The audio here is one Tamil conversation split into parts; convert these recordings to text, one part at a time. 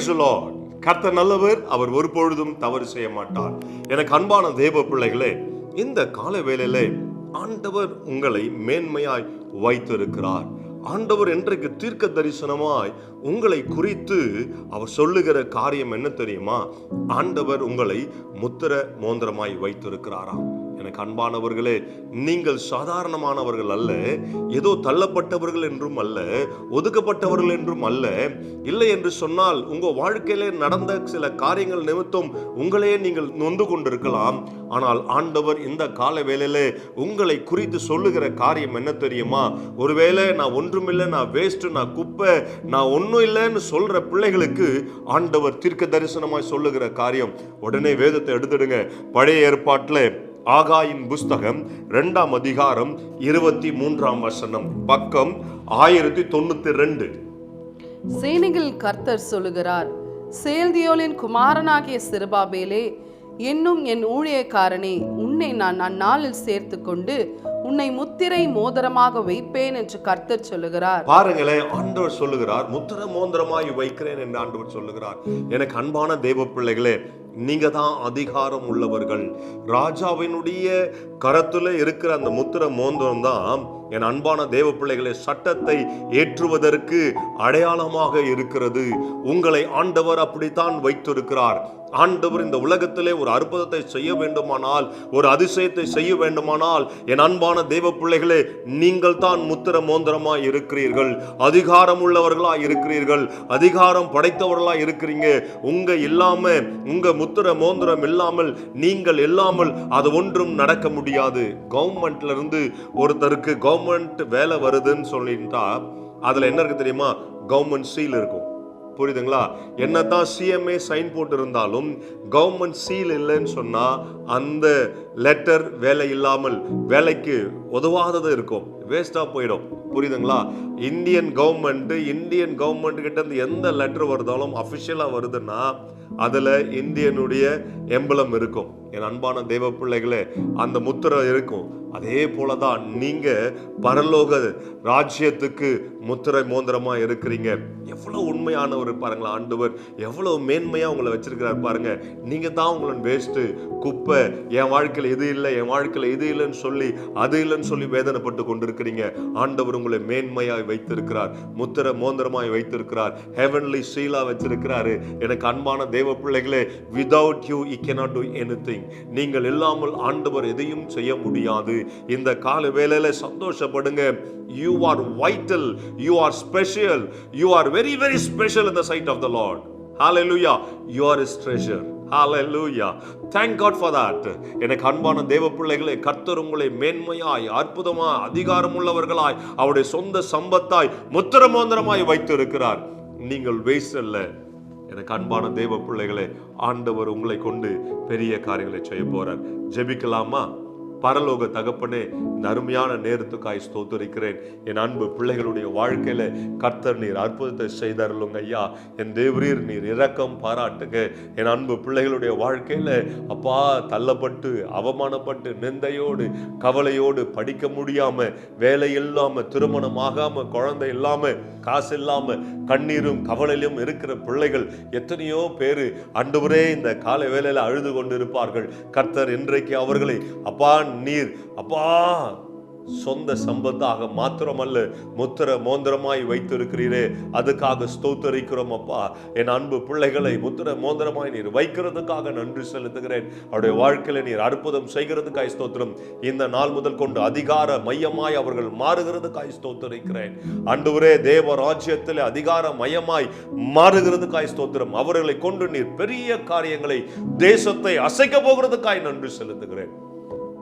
பிரைஸ் லார்ட் கர்த்தர் நல்லவர் அவர் ஒரு பொழுதும் தவறு செய்ய மாட்டார். எனக்கு அன்பான தேவ பிள்ளைகளே இந்த கால வேளையிலே ஆண்டவர் உங்களை மேன்மையாய் வைத்திருக்கிறார். ஆண்டவர் இன்றைக்கு தீர்க்க தரிசனமாய் உங்களை குறித்து அவர் சொல்லுகிற காரியம் என்ன தெரியுமா? ஆண்டவர் உங்களை முத்திர மோந்திரமாய் வைத்திருக்கிறாராம் எனக்கு அன்பானவர்களே நீங்கள் சாதாரணமானவர்கள் அல்ல ஏதோ தள்ளப்பட்டவர்கள் என்றும் அல்ல ஒதுக்கப்பட்டவர்கள் என்றும் அல்ல. இல்லை என்று சொன்னால் உங்க வாழ்க்கையிலே நடந்த சில காரியங்கள் நிமித்தம் உங்களையே நீங்கள் நொந்து கொண்டிருக்கலாம். ஆனால் ஆண்டவர் இந்த கால வேளையிலே உங்களை குறித்து சொல்லுகிற காரியம் என்ன தெரியுமா? ஒருவேளை நான் ஒன்றுமில்லை நான் வேஸ்ட் நான் குப்பை நான் ஒன்றும் இல்லைன்னு சொல்ற பிள்ளைகளுக்கு ஆண்டவர் தீர்க்க தரிசனமாய் சொல்லுகிற காரியம். உடனே வேதத்தை எடுத்துடுங்க. பழைய ஏற்பாட்டில் ஆகாயின் புஸ்தகம் இரண்டாம் அதிகாரம் இருபத்தி மூன்றாம் வசனம். பக்கம் ஆயிரத்தி தொண்ணூத்தி ரெண்டு. சேனைகள் கர்த்தர் சொல்லுகிறார் சேல்தியோலின் குமாரனாகிய சிறுபாபேலே என்னும் என் ஊழியக்காரனே உன்னை நான் அந்நாளில் சேர்த்து கொண்டு உன்னை முத்திரை மோதிரமாக வைப்பேன் என்று கர்த்தர் சொல்லுகிறார். பாருங்களேன் ஆண்டவர் சொல்லுகிறார் முத்திர மோந்திரமாய் வைக்கிறேன் என்று ஆண்டவர் சொல்லுகிறார். எனக்கு அன்பான தேவ பிள்ளைகளே நீங்க தான் அதிகாரம் உள்ளவர்கள். ராஜாவினுடைய கரத்துல இருக்கிற அந்த முத்திர மோந்திரம் தான் என் அன்பான தேவ பிள்ளைகளை சட்டத்தை ஏற்றுவதற்கு அடையாளமாக இருக்கிறது. உங்களை ஆண்டவர் அப்படித்தான் வைத்திருக்கிறார். ஆண்டவர் இந்த உலகத்திலே ஒரு அற்புதத்தை செய்ய வேண்டுமானால் ஒரு அதிசயத்தை செய்ய வேண்டுமானால் என் அன்பான தெய்வ பிள்ளைகளே நீங்கள் தான் முத்திர மோந்திரமாய் இருக்கிறீர்கள். அதிகாரம் உள்ளவர்களா இருக்கிறீர்கள். அதிகாரம் படைத்தவர்களா இருக்கிறீங்க. உங்க இல்லாம உங்க முத்திர மோந்திரம் இல்லாமல் நீங்கள் இல்லாமல் அது ஒன்றும் நடக்க முடியாது. கவர்மெண்ட்ல இருந்து ஒருத்தருக்கு கவர்மெண்ட் வேலை வருதுன்னு சொல்லிட்டா அதுல என்ன இருக்கு தெரியுமா? கவர்மெண்ட் சீல் இருக்கும். புரியுதுங்களா? என்னதான் சிஎம்ஏ சைன் போட்டு இருந்தாலும் கவர்மெண்ட் சீல் இல்லைன்னு சொன்னால் அந்த லெட்டர் வேலை இல்லாமல் வேலைக்கு உதவாதது இருக்கும். வேஸ்ட்டாக போயிடும். புரியுதுங்களா? இந்தியன் கவர்மெண்ட்டு இந்தியன் கவர்மெண்ட் கிட்டேருந்து எந்த லெட்டர் வருதாலும் அஃபிஷியலாக வருதுன்னா அதில் இந்தியனுடைய எம்பலம் இருக்கும். என் அன்பான தெய்வ பிள்ளைகளே அந்த முத்திரை இருக்கும். அதே போலதான் நீங்கள் பரலோக ராஜ்யத்துக்கு முத்திரை மோந்திரமாக இருக்கிறீங்க. எவ்வளோ உண்மையானவர் பாருங்களா ஆண்டவர். எவ்வளோ மேன்மையாக உங்களை வச்சிருக்கிறார் பாருங்க. நீங்கள் தான் உங்களை வேஸ்ட்டு குப்பை என் வாழ்க்கையில் இது இல்லை என் வாழ்க்கையில் இது இல்லைன்னு சொல்லி அது இல்லைன்னு சொல்லி வேதனைப்பட்டு இருக்கிறீங்க ஆண்டவர் உங்களை மேன்மையாய் வைத்திருக்கிறார். முத்திர மோந்திரமாய் வைத்திருக்கிறார். ஹெவன்லி சீலா வச்சிருக்கிறாரு. எனக்கு அன்பான தேவ பிள்ளைகளே without you E do anything நீங்கள் இல்லாமல் ஆண்டவர் எதையும் செய்ய முடியாது. இந்த கால வேளையில சந்தோஷப்படுங்க. You are vital you are special you are very very special the sight of the the lord. Hallelujah. You are his treasure. Hallelujah. Thank god for that. எனக்கு அன்பான தேவ பிள்ளைகளே கர்த்தர் உங்களை மேன்மையாய் அற்புதமாய் அதிகாரம் உள்ளவர்களாய் அவருடைய சொந்த சம்பத்தாய் முத்திரமோந்திரமாய் வைத்திருக்கிறார். நீங்கள் வேஸ்ட் அல்ல. எனக்கு அன்பான தேவ பிள்ளைகளே ஆண்டவர் உங்களை கொண்டு பெரிய காரியங்களை செய்ய போறார். ஜெபிக்கலாமா? பரலோக தகப்பனே இந்த அருமையான நேரத்துக்காய் ஸ்தோத்தரிக்கிறேன். என் அன்பு பிள்ளைகளுடைய வாழ்க்கையில கர்த்தர் நீர் அற்புதத்தை செய்தருளுங்க ஐயா. என் தேவரீர் நீர் இரக்கம் பாராட்டுங்க என் அன்பு பிள்ளைகளுடைய வாழ்க்கையில அப்பா தள்ளப்பட்டு அவமானப்பட்டு நிந்தையோடு கவலையோடு படிக்க முடியாம வேலை இல்லாம திருமணம் ஆகாம குழந்தை இல்லாம காசு இல்லாம கண்ணீரும் கவலையிலும் இருக்கிற பிள்ளைகள் எத்தனையோ பேரு அன்றுவரே இந்த காலை வேலையில் அழுது கொண்டிருப்பார்கள். கர்த்தர் இன்றைக்கு அவர்களை அப்பா நீர். அப்பா சொந்த சம்பத்தாக மாத்திரமல்ல முத்திர மோந்திரமாய் வைத்திருக்கிறீரே. அதுக்காக ஸ்தோத்தரிக்கிறோம் அப்பா. என் அன்பு பிள்ளைகளை முத்திர மோந்திரமாய் நீர் வைக்கிறதுக்காக நன்றி செலுத்துகிறேன். அவருடைய வாழ்க்கையில நீர் அற்புதம் செய்கிறதுக்காய் ஸ்தோத்திரம். இந்த நாள் முதல் கொண்டு அதிகார மையமாய் அவர்கள் மாறுகிறதுக்காய் ஸ்தோத்தரிக்கிறேன். அன்றுவரே தேவ ராஜ்யத்தில் அதிகார மையமாய் மாறுகிறதுக்காய் ஸ்தோத்திரம். அவர்களை கொண்டு நீர் பெரிய காரியங்களை தேசத்தை அசைக்க போகிறதுக்காய் நன்றி செலுத்துகிறேன்.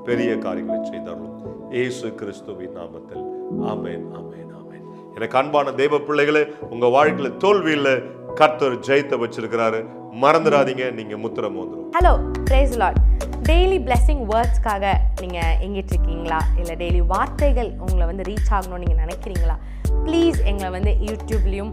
பெரிய காரியங்களை செய்தார்கள் ஏசு கிறிஸ்துவின் நாமத்தில். ஆமேன் ஆமேன் ஆமேன். எனக்கு அன்பான தேவ பிள்ளைகளே உங்கள் வாழ்க்கையில் தோல்வியில் கர்த்தர் ஜெயித்த வச்சிருக்கிறாரு. மறந்துடாதீங்க நீங்க முத்திரம் வந்துடும் hello praise Lord daily blessing வேர்ட்ஸ்க்காக நீங்கள் எங்கிட்டு இருக்கீங்களா? இல்லை டெய்லி வார்த்தைகள் உங்களை வந்து ரீச் ஆகணும்னு நீங்கள் நினைக்கிறீங்களா? ப்ளீஸ் எங்களை வந்து யூடியூப்லேயும்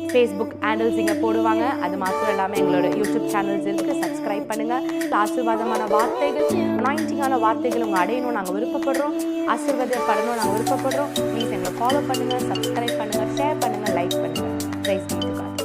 ஃபேஸ்புக் ஹேண்டில்ஸ் இங்கே போடுவாங்க. அது மாத்திரம் இல்லாமல் எங்களோட யூடியூப் சேனல்ஸ் இருக்குது சப்ஸ்கிரைப் பண்ணுங்கள் ஆசீர்வாதமான வார்த்தைகள் அனாயிண்டிங்கான வார்த்தைகள் உங்கள் அடையணும் நாங்கள் விருப்பப்படுறோம். ஆசீர்வாதப்படணும் நாங்கள் விருப்பப்படுறோம். ப்ளீஸ் எங்களை ஃபாலோ பண்ணுங்கள் சப்ஸ்கிரைப் பண்ணுங்கள் ஷேர் பண்ணுங்கள் லைக் பண்ணுங்கள் ப்ரைஸ் காட்